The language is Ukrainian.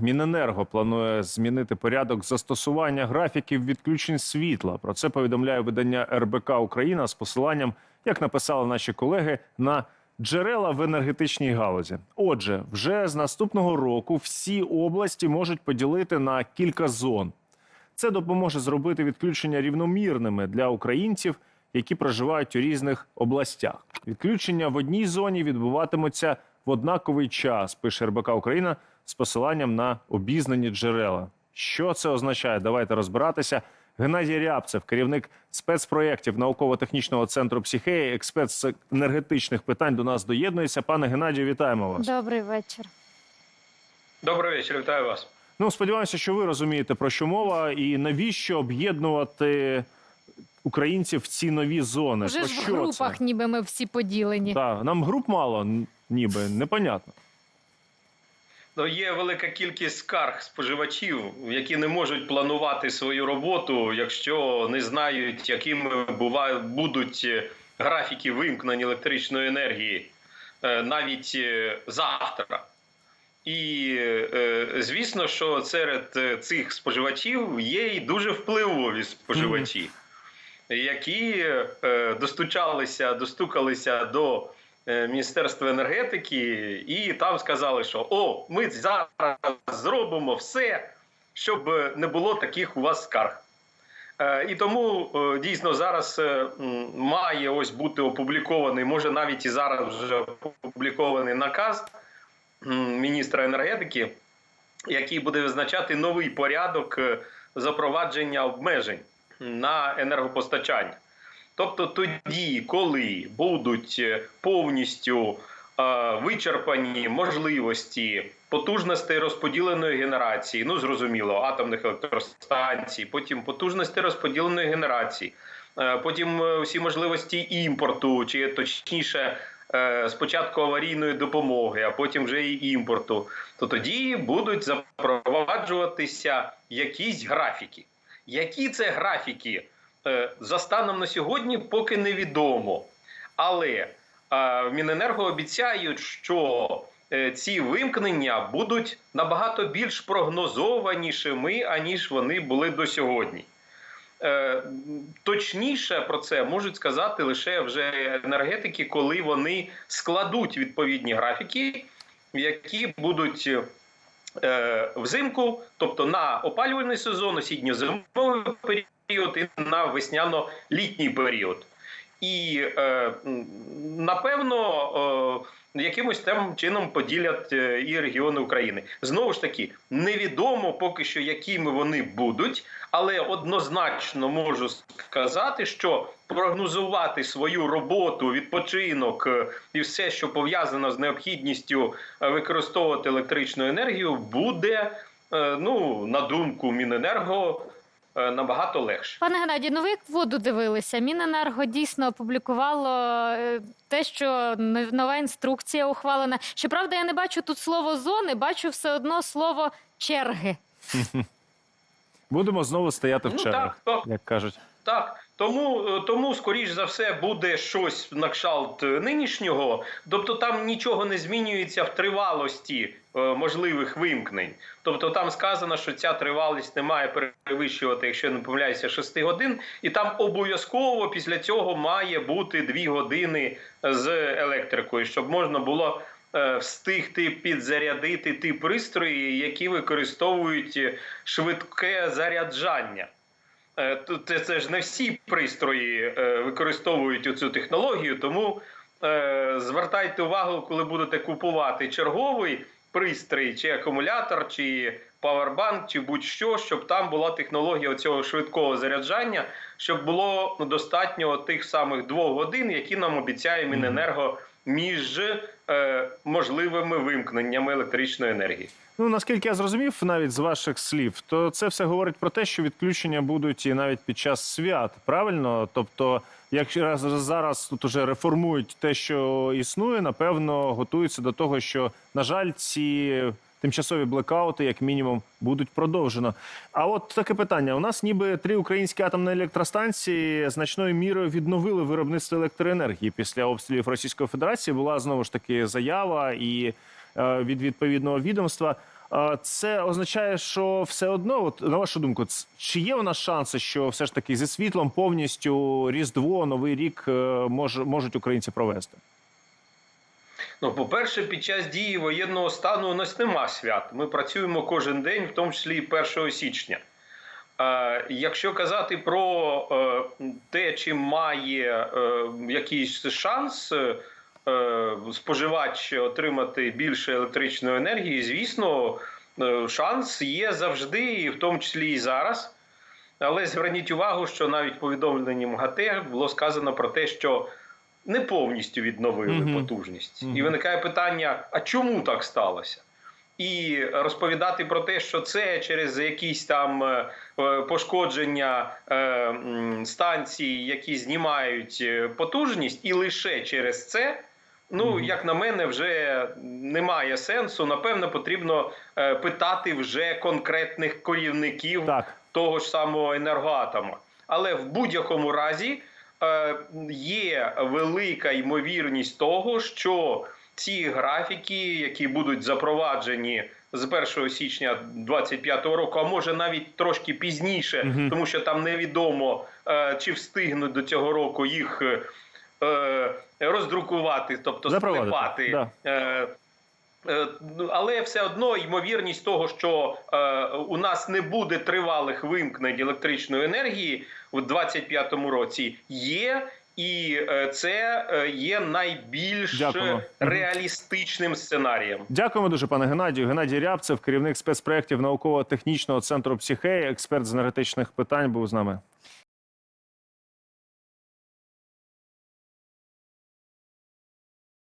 Міненерго планує змінити порядок застосування графіків відключень світла. Про це повідомляє видання РБК Україна з посиланням, як написали наші колеги, на джерела в енергетичній галузі. Отже, вже з наступного року всі області можуть поділити на кілька зон. Це допоможе зробити відключення рівномірними для українців, які проживають у різних областях. Відключення в одній зоні відбуватимуться в однаковий час. Пише РБК Україна з посиланням на обізнані джерела. Що це означає? Давайте розбиратися. Геннадій Рябцев, керівник спецпроєктів науково-технічного центру психеї, експерт з енергетичних питань до нас доєднується. Пане Геннадію, вітаємо вас. Добрий вечір. Добрий вечір, вітаю вас. Ну, сподіваємося, що ви розумієте про що мова і навіщо об'єднувати українців в ці нові зони. Вже ж в що групах, це? ніби ми всі поділені. Так, нам груп мало, ніби непонятно. Ну, є велика кількість скарг споживачів, які не можуть планувати свою роботу, якщо не знають, якими бувають будуть е, графіки вимкнення електричної енергії е, навіть е, завтра. І звісно, що серед цих споживачів є і дуже впливові споживачі, які е, достучалися, достукалися до е, Міністерства енергетики, і там сказали, що о, ми зараз зробимо все, щоб не було таких у вас скарг. Е, І тому дійсно зараз має ось бути опублікований, може навіть і зараз вже опублікований наказ міністра енергетики, який буде визначати новий порядок запровадження обмежень на енергопостачання. Тобто тоді, коли будуть е, повністю е, вичерпані можливості потужностей розподіленої генерації, ну зрозуміло, атомних електростанцій, потім потужності розподіленої генерації, е, потім е, всі можливості імпорту, чи точніше. е, Спочатку аварійної допомоги, а потім вже і імпорту, то тоді будуть запроваджуватися якісь графіки. Які це графіки? Е, За станом на сьогодні поки невідомо. Але е, в Міненерго обіцяють, що е, ці вимкнення будуть набагато більш прогнозованішими, аніж вони були до сьогодні. Точніше про це можуть сказати лише вже енергетики, коли вони складуть відповідні графіки, які будуть взимку, тобто на опалювальний сезон, осінньо-зимовий період і на весняно-літній період. І е, напевно е, якимось там чином поділять е, і регіони України. Знову ж таки, невідомо поки що, якими вони будуть, але однозначно можу сказати, що прогнозувати свою роботу, відпочинок і все, що пов'язано з необхідністю використовувати електричну енергію, буде, ну на думку Міненерго, набагато легше. Пане Геннадій, ну ви як воду дивилися? Міненерго дійсно опублікувало е, те, що нова інструкція ухвалена. Щоправда, я не бачу тут слово зони, бачу все одно слово черги. Будемо знову стояти в Ну, чергах, так, так. як кажуть. Так, тому, е, тому, скоріш за все, буде щось на кшталт е, нинішнього, тобто там нічого не змінюється в тривалості е, можливих вимкнень. Тобто там сказано, що ця тривалість не має перевищувати, якщо я не помиляюся, 6 годин, і там обов'язково після цього має бути 2 години з електрикою, щоб можна було. Встигти підзарядити ті пристрої, які використовують швидке заряджання. Це, це ж не всі пристрої е, використовують цю технологію, тому е, звертайте увагу, коли будете купувати черговий пристрій, чи акумулятор, чи павербанк, чи будь-що, щоб там була технологія цього швидкого заряджання, щоб було ну, достатньо тих самих двох годин, які нам обіцяє Міненерго між можливими вимкненнями електричної енергії. Ну наскільки я зрозумів, навіть з ваших слів, то це все говорить про те, що відключення будуть і навіть під час свят. Правильно? Тобто, якщо раз- зараз тут уже реформують те, що існує, напевно, готуються до того, що на жаль, ці тимчасові блекаути, як мінімум, будуть продовжено. А от таке питання: у нас ніби три українські атомні електростанції значною мірою відновили виробництво електроенергії після обстрілів Російської Федерації. Була знову ж таки заява і е, від відповідного відомства. А Це означає, що все одно, от на вашу думку, чи є у нас шанси, що все ж таки зі світлом повністю Різдво, Новий рік е, мож, можуть українці провести? Ну, по-перше, під час дії воєнного стану у нас нема свят. Ми працюємо кожен день, в тому числі і 1 січня. Е, якщо казати про е, те, чи має е, якийсь шанс споживач отримати більше електричної енергії, звісно, шанс є завжди, і в тому числі і зараз. Але зверніть увагу, що навіть в повідомленні МГАТЕ було сказано про те, що не повністю відновили Мгм. потужність. Мгм. І виникає питання: а чому так сталося? І розповідати про те, що це через якісь там е, е, пошкодження е, станцій, які знімають потужність, і лише через це. Ну, як на мене, вже немає сенсу. Напевно, потрібно питати вже конкретних керівників Так. того ж самого енергоатома. Але в будь-якому разі є велика ймовірність того, що ці графіки, які будуть запроваджені з 1 січня 2025 року, а може навіть трошки пізніше, Мгм. тому що там невідомо, е, чи встигнуть до цього року їх е, роздрукувати, тобто Запровадити, склепати. да. Е, ну, Але все одно ймовірність того, що е, у нас не буде тривалих вимкнень електричної енергії у 2025 році, є. І е, це е, є найбільш Дякую. Реалістичним сценарієм. Дякуємо дуже, пане Геннадію. Геннадій Рябцев, керівник спецпроєктів науково-технічного центру «Психея», експерт з енергетичних питань, був з нами.